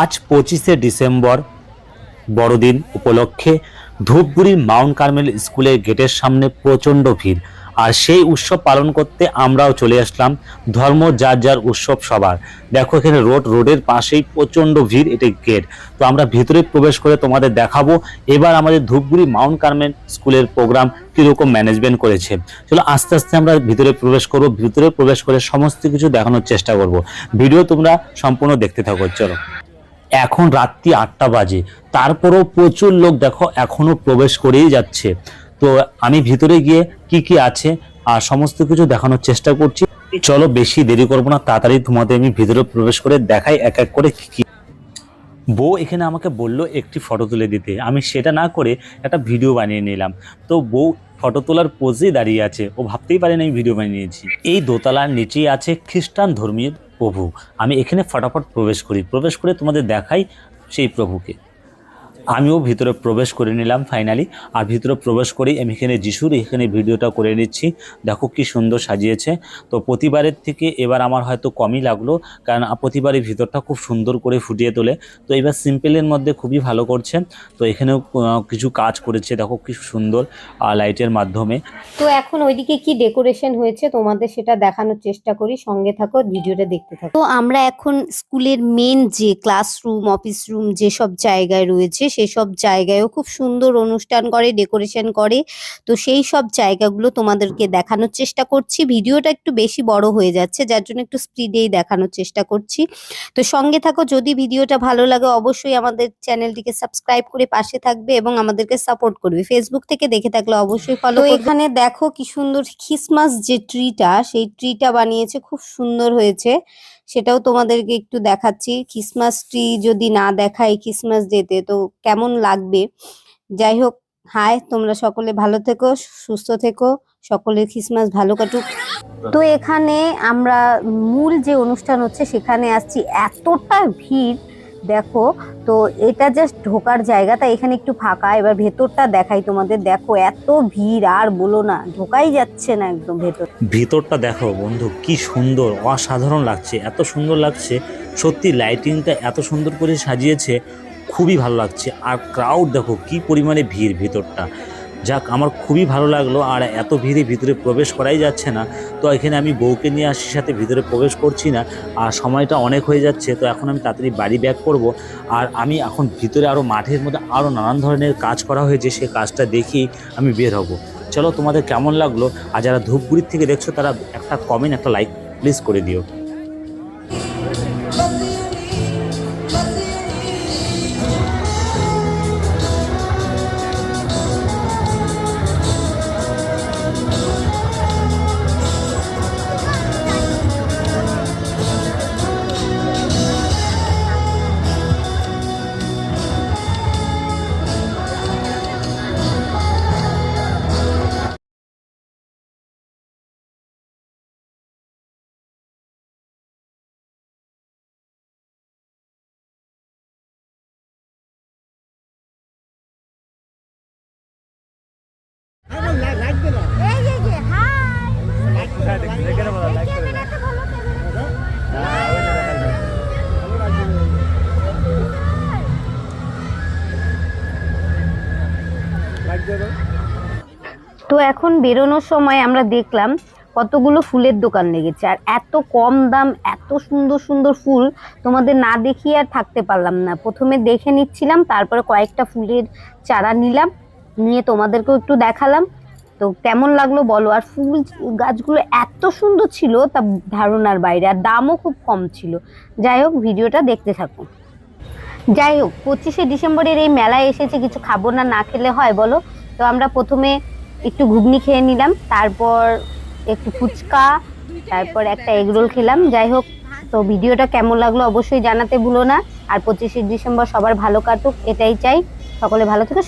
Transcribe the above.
আজ পঁচিশে ডিসেম্বর, বড়দিন উপলক্ষে ধূপগুড়ি মাউন্ট কার্মেল স্কুলের গেটের সামনে প্রচণ্ড ভিড়। আর সেই উৎসব পালন করতে আমরাও চলে আসলাম ধর্ম যার যার উৎসব সবার। দেখো এখানে রোড, রোডের পাশেই প্রচণ্ড ভিড়, এটি গেট। তো আমরা ভিতরে প্রবেশ করে তোমাদের দেখাবো। এবার আমাদের ধূপগুড়ি মাউন্ট কার্মেল স্কুলের প্রোগ্রাম কীরকম ম্যানেজমেন্ট করেছে। চলো আস্তে আস্তে আমরা ভিতরে প্রবেশ করব। ভিতরে প্রবেশ করে সমস্ত কিছু দেখানোর চেষ্টা করব। ভিডিও তোমরা সম্পূর্ণ দেখতে থাকো। চলো। এখন রাত্রি আটটা বাজে। তারপরেও প্রচুর লোক দেখো এখনও প্রবেশ করেই যাচ্ছে। তো আমি ভিতরে গিয়ে কি কি আছে আর সমস্ত কিছু দেখানোর চেষ্টা করছি। চলো বেশি দেরি করব না, তাড়াতাড়ি তোমাদের আমি ভিতরে প্রবেশ করে দেখাই এক এক করে কি কি। বউ এখানে আমাকে বলল একটি ফটো তুলে দিতে। আমি সেটা না করে একটা ভিডিও বানিয়ে নিলাম। তো বউ ফটো তোলার পোজেই দাঁড়িয়ে আছে। ও ভাবতেই পারে না আমি ভিডিও বানিয়ে নিয়েছি। এই দোতলার নিচেই আছে খ্রিস্টান ধর্মীয় প্রভু। আমি এখানে ফটাফট প্রবেশ করি। প্রবেশ করে তোমাদের দেখাই সেই প্রভুকে। আমিও ভিতরে প্রবেশ করে নিলাম ফাইনালি আর ভিতরে প্রবেশ করেই আমি এখানে যিশুর এখানে ভিডিওটা করে নিচ্ছি। দেখো কি সুন্দর সাজিয়েছে। তো প্রতিবারের থেকে এবার আমার হয়তো কমই লাগল কারণ প্রতিবারই ভিতরটা খুব সুন্দর করে ফুটিয়ে তোলে। তো এবার সিম্পলের মধ্যে খুবই ভালো করছে। তো এখানেও কিছু কাজ করেছে। দেখো কি সুন্দর লাইটের মাধ্যমে। তো এখন ওইদিকে কি ডেকোরেশন হয়েছে তোমাদের সেটা দেখানোর চেষ্টা করি। সঙ্গে থাকো ভিডিওটা দেখতে থাকো। তো আমরা এখন স্কুলের মেন যে ক্লাসরুম অফিস রুম যেসব জায়গায় রয়েছে সেসব জায়গায়ও খুব সুন্দর অনুষ্ঠান করে ডেকোরেশন করে। তো সেই সব জায়গাগুলো তোমাদেরকে দেখানোর চেষ্টা করছি। ভিডিওটা একটু বেশি বড় হয়ে যাচ্ছে যার জন্য একটু স্পিডেই দেখানোর চেষ্টা করছি। তো সঙ্গে থাকো যদি ভিডিওটা ভালো লাগে অবশ্যই আমাদের চ্যানেলটিকে সাবস্ক্রাইব করে পাশে থাকবে এবং আমাদেরকে সাপোর্ট করবে। ফেসবুক থেকে দেখে থাকলে অবশ্যই ফলো এখানে দেখো কি সুন্দর খ্রিসমাস যে ট্রিটা সেই ট্রিটা বানিয়েছে খুব সুন্দর হয়েছে। সেটাও তোমাদেরকে একটু দেখাচ্ছি। খ্রিসমাস ট্রি যদি না দেখায় খ্রিসমাস ডেতে তো কেমন লাগবে? যাই হোক হাই তোমরা সকলে ভালো থেকো, সুস্থ থেকো, সকলের খ্রিসমাস ভালো কাটুক। তো এখানে আমরা মূল যে অনুষ্ঠান হচ্ছে, সেখানে আসছি। এতটা ভিড় দেখো, তো এটা জাস্ট ঢোকার জায়গা তাই এখানে একটু ফাঁকা, এবার ভেতরটা দেখাই তোমাদের। দেখো, এত ভিড়, আর বলো না, ঢোকাই যাচ্ছে না একদম ভেতর। ভেতরটা দেখো বন্ধু, কি সুন্দর, অসাধারণ লাগছে, এত সুন্দর লাগছে। সত্যি লাইটিংটা এত সুন্দর করে সাজিয়েছে, খুবই ভালো লাগছে। আর ক্রাউড দেখো, কি পরিমাণে ভিড় ভিতরটা। যাক, আমার খুবই ভালো লাগল, আর এত ভিড়ে ভিতরে প্রবেশ করাই যাচ্ছে না। তো এখানে আমি বউকে নিয়ে আসি সাথে ভিতরে প্রবেশ করছি না, আর সময়টা অনেক হয়ে যাচ্ছে, তো এখন আমি তাড়াতাড়ি বাড়ি ব্যাক করব। আর আমি এখন ভিতরে আরও মাঠের মধ্যে আরও নানান ধরনের কাজ করা হয়েছে, সে কাজটা দেখি আমি বের হব। চলো, তোমাদের কেমন লাগল? আর যারা ধূপগুড়ির থেকে দেখছ, তারা একটা কমেন্ট একটা লাইক প্লিজ করে দিও। তো এখন বেরোনোর সময় আমরা দেখলাম কতগুলো ফুলের দোকান লেগেছে। আর এত কম দাম এত সুন্দর সুন্দর ফুল তোমাদের না দেখিয়ে আর থাকতে পারলাম না। প্রথমে দেখে নিচ্ছিলাম তারপরে কয়েকটা ফুলের চারা নিলাম। নিয়ে তোমাদেরকেও একটু দেখালাম। তো কেমন লাগল বলো? আর ফুল গাছগুলো এত সুন্দর ছিল তা ধারণার বাইরে, আর দামও খুব কম ছিল। যাই হোক, ভিডিওটা দেখতে থাকো। যাই হোক, পঁচিশে ডিসেম্বরের এই মেলায় এসেছে, কিছু খাব না না খেলে হয় বলো? তো আমরা প্রথমে একটু ঘুগনি খেয়ে নিলাম, তারপর একটু ফুচকা, তারপর একটা এগরোল খেলাম। যাই হোক, তো ভিডিওটা কেমন লাগল অবশ্যই জানাতে ভুলো না। আর পঁচিশে ডিসেম্বর সবার ভালো কাটুক, এটাই চাই। সকলে ভালো থেকে।